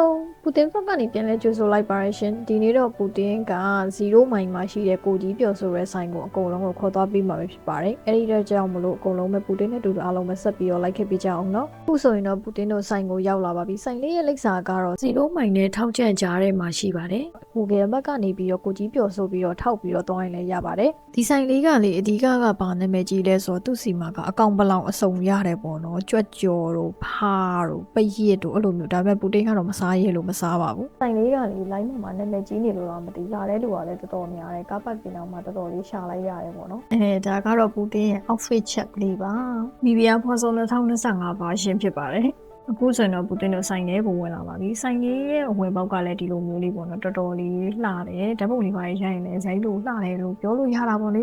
đâu. ပူတင်ဘက်ကနေပြန်လဲကြိုဆိုလိုက်ပါရရှင်ဒီနေ့တော့ပူတင်က0မိုင်မှာရှိတဲ့ကိုကြီးပျော်ဆိုရဲဆိုင်ကိုအကုန်လုံးကိုခေါ်သွားပြီးမှာပဲဖြစ်ပါတယ်အဲ့ဒီတော့ကြောင့်မလို့အကုန်လုံးပဲပူတင်နဲ့အတူတူအားလုံးပဲဆက်ပြီးတော့လိုက်ခဲ့ပေးကြအောင်နော်အခုဆိုရင်တော့ပူတင်တို့ဆိုင်ကိုရောက်လာပါပြီဆိုင်လေးရဲ့လိပ်စာကတော့0မိုင်နဲ့ထောက်ကျန်ကြားထဲမှာရှိပါတယ်ဟိုကဘက်ကနေပြီးတော့ကိုကြီးပျော်ဆိုပြီးတော့ထောက်ပြီးတော့သွားရင်လည်းရပါတယ်ဒီဆိုင်လေးကလေအဓိကကဘာနာမည်ကြီးလဲဆိုတော့သူ့စီမှာကအကောင်ပလောင်အစုံရတယ်ပေါ့နော်ကြွက်ကြော်တို့ဖားတို့ပရစ်တို့အဲ့လိုမျိုးဒါပေမဲ့ပူတင်ကတော့မစားရဲလို့မစားပါဘူးဆိုင်လေးကလေ line မှာနာမည်ကြီးနေလို့တော့မသိလာတဲ့လူကလည်းတော်တော်များတယ်ကားပတ်ပြင်အောင်မှာတော်တော်လေးရှာလိုက်ရတယ်ပေါ့နော်အဲဒါကတော့ပူတင်ရဲ့ outfit check လေးပါမီဗီယာဖော်ဆုံး2025ပါရှင်ဖြစ်ပါတယ်အခုဆိုရင်တော့ပူတင်တို့ဆိုင်လေးပုံဝင်လာပါပြီဆိုင်လေးရဲ့အဝင်ပေါက်ကလည်းဒီလိုမျိုးလေးပေါ့နော်တော်တော်လေးလှတယ်ဓာတ်ပုံလေးပါရိုက်ရင်လည်းဇိုင်းလို့လှတယ်လို့ပြောလို့ရတာပေါ့လေ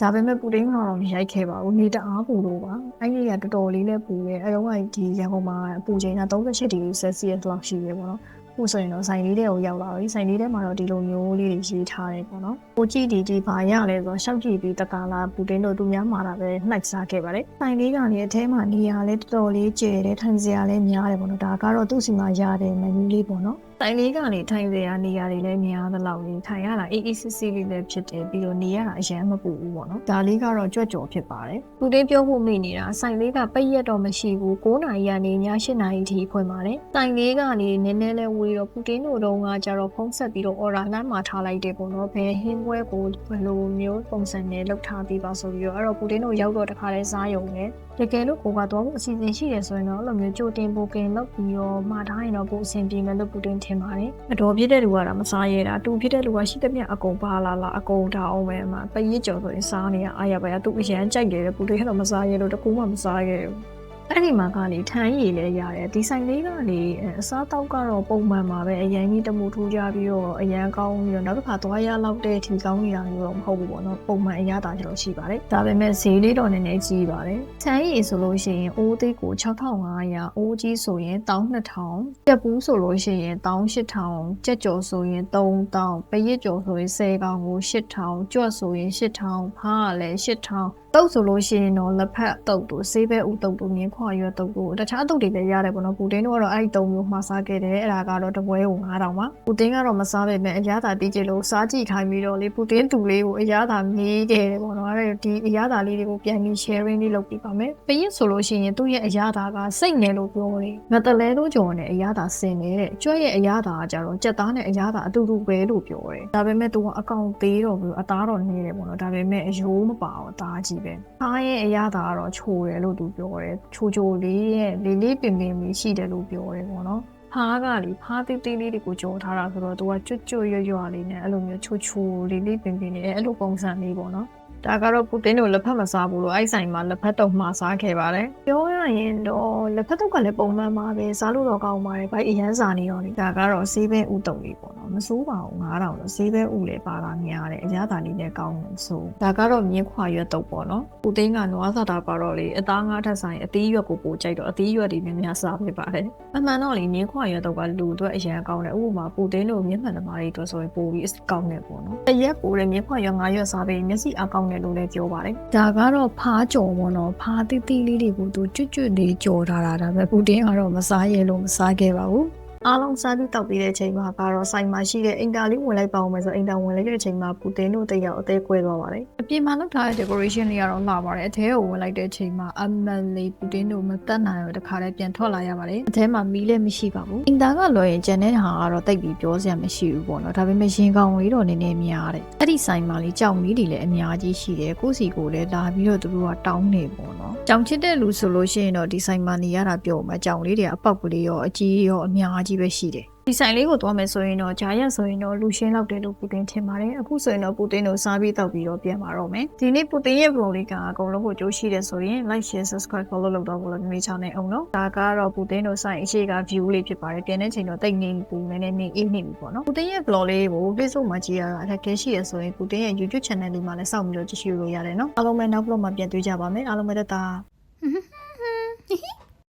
ဒါပေမဲ့ပူတင်းကတော့မရိုက်ခဲ့ပါဘူးနေတအားပူလို့ပါအဲ့ဒီကတော်တော်လေးလည်းပူရဲ့အဲတော့ကဒီရန်ကုန်မှာပူချိန်က38ဒီဂရီဆယ်စီယပ်လောက်ရှိရေပေါ့နော် ခုဆိုရင်တော့ဆိုင်လေးတွေကိုရောက်လာပြီဆိုင်လေးထဲမှာတော့ဒီလိုမျိုးလေးတွေရေးထားတယ်ပေါ့နော်ကိုကြည့်ဒီဒီဘာရလဲဆိုတော့ရှောက်ကြည့်ပြီးတကားလာပူတင်းတို့သူများမှာတာပဲနှိုက်စားခဲ့ပါတယ်ဆိုင်လေးကနေအထဲမှာနေရာလေးတော်တော်လေးကျယ်တယ်ထိုင်စရာလည်းများတယ်ပေါ့နော်ဒါကတော့သူ့စီမှာရတယ်မနူးလေးပေါ့နော် တိုင်လေးကနေထိုင်စရာနေရာတွေလည်းများသလောက်လေးထိုင်ရတာအေးအေးဆေးဆေးလေးလည်းဖြစ်တယ်ပြီးတော့နေရတာအရင်မပူဘူးပေါ့နော်ဒါလေးကတော့ကြွက်ကြော်ဖြစ်ပါတယ်ပူတင်းပြောဖို့မိနေတာဆိုင်လေးကပိတ်ရက်တော့မရှိဘူး9နာရီကနေည8နာရီထိဖွင့်ပါတယ်တိုင်လေးကနေနည်းနည်းလေးဝေးတော့ပူတင်းတို့တော့ကကြတော့ဖုံးဆက်ပြီးတော့ order နှမ်းမှာထားလိုက်တယ်ပေါ့နော်ဘယ်ဟင်းပွဲကိုဘယ်လိုမျိုးပုံစံနဲ့လုပ်ထားပြီးပါဆိုပြီးတော့အဲ့တော့ပူတင်းတို့ရောက်တော့တခါလဲစားရုံနဲ့ တကယ်လို့ကိုကတော့အစီအစဉ်ရှိတယ်ဆိုရင်တော့အဲ့လိုမျိုးကြိုတင်ပိုကင်လုပ်ပြီးတော့မှာထားရင်တော့ပိုအဆင်ပြေမယ်လို့ပူတင်ထင်ပါတယ်။အတော်ဖြစ်တဲ့လူကဒါမစားရတာတူဖြစ်တဲ့လူကရှိတဲ့မြအကုန်ပါလာလာအကုန်ဒါအောင်ပဲအမှပရစ်ကြော်ဆိုရင်စားနေရအားရပါရသူအရန်ကြိုက်တယ်ပူတင်ကတော့မစားရလို့တကူမှမစားရဘူး။ အဲ့ဒီမှာကနေထန်းရည်လည်းရတယ်ဒီဆိုင်လေးကနေအစားတောက်ကတော့ပုံမှန်ပါပဲအရင်ကြီးတမှုထူးကြပြီးတော့အရန်ကောင်းပြီးတော့နောက်တစ်ခါသွားရလောက်တဲ့ထီကောင်းနေတာမျိုးတော့မဟုတ်ဘူးပေါ့နော်ပုံမှန်အရသာကျတော့ရှိပါတယ်ဒါပေမဲ့ဈေးလေးတော့နည်းနည်းကြီးပါတယ်ထန်းရည်ဆိုလို့ရှိရင်အိုးသေးကို6500အိုးကြီးဆိုရင်12000ကြက်ပူးဆိုလို့ရှိရင်18000ကြက်ကြော်ဆိုရင်3000ပရစ်ကြော်ဆိုရင်10កောင်ကို8000ကြွက်ဆိုရင်8000ဖားကလည်း8000 တုပ်ဆိုလို့ရှိရင်တော့လက်ဖက်တုပ်တို့ဆေးဘဲဥတုပ်တို့မြင်းခွာရွက်တုပ်တို့တခြားတုပ်တွေလည်းရတယ်ပေါ့နော်ပူတင်းတို့ကတော့အဲ့ဒီတုံမျိုးမှာစားခဲ့တယ်အဲ့ဒါကတော့တပွဲကို9000ပါပူတင်းကတော့မစားပေမဲ့အရသာတီးကြလို့စားကြည့်ခိုင်းပြီးတော့လေပူတင်းတူလေးကိုအရသာမေးခဲ့တယ်ပေါ့နော်အဲ့ဒီအရသာလေးတွေကိုပြန်ပြီး sharing လေးလုပ်ပြပါမယ်ပရစ်ဆိုလို့ရှိရင်သူ့ရဲ့အရသာကစိတ်နယ်လို့ပြောတယ်ငတလဲတို့ကြော်နဲ့အရသာစင်နေတဲ့ကျွဲ့ရဲ့အရသာကကြတော့ကြက်သားနဲ့အရသာအတူတူပဲလို့ပြောတယ်ဒါပေမဲ့သူကအကောင်သေးတော့ဘူးအသားတော့နေတယ်ပေါ့နော်ဒါပေမဲ့အယိုးမပါဘူးအသားကြီးပဲအားရဲ့အရသာကတော့ချိုတယ်လို့သူပြောတယ်ချိုချိုလေးရဲ့လေးလေးပင်ပင်လေးရှိတယ်လို့ပြောတယ်ပေါ့နော်ဖားကလေဖားသေးသေးလေးတွေကိုကြော်ထားတာဆိုတော့သူကကြွတ်ကြွတ်ရွရွလေးနဲ့အဲ့လိုမျိုးချိုချိုလေးလေးပင်ပင်လေးအဲ့လိုပုံစံလေးပေါ့နော် ဒါကတော့ပူတင်တို့လက်ဖက်မစားဘူးလို့အဲ့ဆိုင်မှာလက်ဖက်တုံမှာစားခဲ့ပါတယ်ပြောရရင်တော့လက်ဖက်တုံကလည်းပုံမှန်ပါပဲစားလို့တော့ကောင်းပါတယ်ဘာအရန်စားနေတော့လေဒါကတော့ဆေးပဲဥတုံလေးပေါ့နော်မစိုးပါဘူး9000တော့ဆေးပဲဥလည်းပါလာများတယ်အရသာလေးလည်းကောင်းတယ်ဆိုဒါကတော့မြင်းခွာရွက်တုံပေါ့နော်ပူတင်ကနွားစားတာပါတော့လေအသားငါးထက်ဆိုင်အသီးရွက်ကိုပိုကြိုက်တော့အသီးရွက်တွေများများစားဖြစ်ပါတယ်အမှန်တော့လေမြင်းခွာရွက်တုံကလူအတွက်အရန်ကောင်းတယ်ဥပမာပူတင်တို့မြင်းမှန်သမားတွေအတွက်ဆိုရင်ပိုပြီးကောင်းတယ်ပေါ့နော်တရက်ပိုတဲ့မြင်းခွာရွက်ငါးရွက်စားပြီးမျက်စိအကောင်းတယ်လို့လည်းပြောပါတယ်ဒါကတော့ဖားကြော်ပေါ့နော်ဖားတိတိလေးတွေကိုသူကျွတ်ကျွတ်လေးကြော်ထားတာဒါပေမဲ့ပူတင်ကတော့မစားရဲလို့မစားခဲ့ပါဘူး အားလုံးစားပြီးတောက်ပြီးတဲ့အချိန်မှာကတော့ဆိုင်မှာရှိတဲ့အင်တာလေးဝင်လိုက်ပါအောင်မယ်ဆိုအင်တာဝင်လိုက်တဲ့အချိန်မှာပူတင်တို့တယောက်အသေးကွဲသွားပါတယ်အပြင်မှာလုပ်ထားတဲ့ decoration လေးကတော့လာပါတယ်အထဲကိုဝင်လိုက်တဲ့အချိန်မှာအမန်လေးပူတင်တို့မတက်နိုင်တော့တခါလေးပြန်ထွက်လာရပါတယ်အထဲမှာမီးလည်းမရှိပါဘူးအင်တာကလွယ်ရင်ကျန်တဲ့ဟာကတော့တိတ်ပြီးပြောစရာမရှိဘူးပေါ့နော်ဒါပေမဲ့ရင်ကောင်လေးတော့နည်းနည်းများတယ်အဲ့ဒီဆိုင်မှာလေးကြောင်လေးတွေလည်းအများကြီးရှိတယ်ကိုစီကိုလည်းလာပြီးတော့သူတို့ကတောင်းနေပေါ့နော်ကြောင်ချစ်တဲ့လူဆိုလို့ရှိရင်တော့ဒီဆိုင်မှာနေရတာပြောမှာကြောင်လေးတွေကအပေါက်ကလေးရောအကြီးရောအများကြီးပဲရှိတယ်ဒီဆိုင်လေးကိုသွားမယ်ဆိုရင်တော့ဂျာရက်ဆိုရင်တော့လူရှင်းလောက်တယ်လို့ပူတင်ထင်ပါတယ်အခုဆိုရင်တော့ပူတင်တို့စားပြီးတောက်ပြီးတော့ပြန်มาတော့မယ်ဒီနေ့ပူတင်ရဲ့ vlog လေးကအကုန်လုံးကိုကြိုးရှိတယ်ဆိုရင် like share subscribe follow လုပ်တော့ဘလို့မိချောင်းနေအောင်နော်ဒါကတော့ပူတင်တို့ဆိုင်အရှိက view လေးဖြစ်ပါတယ်ပြန်တဲ့ချိန်တော့တိတ်နေပူနေနေနေအေးနေပြီပေါ့နော်ပူတင်ရဲ့ vlog လေးကို Facebook မှာကြည့်ရတာအခက်ခဲရှိရဆိုရင်ပူတင်ရဲ့ YouTube channel လေးမှာလည်းစောင့်ပြီးတော့ကြည့်ရှုလို့ရတယ်နော်အားလုံးပဲနောက် vlog မှာပြန်တွေ့ကြပါမယ်အားလုံးပဲတက်တာ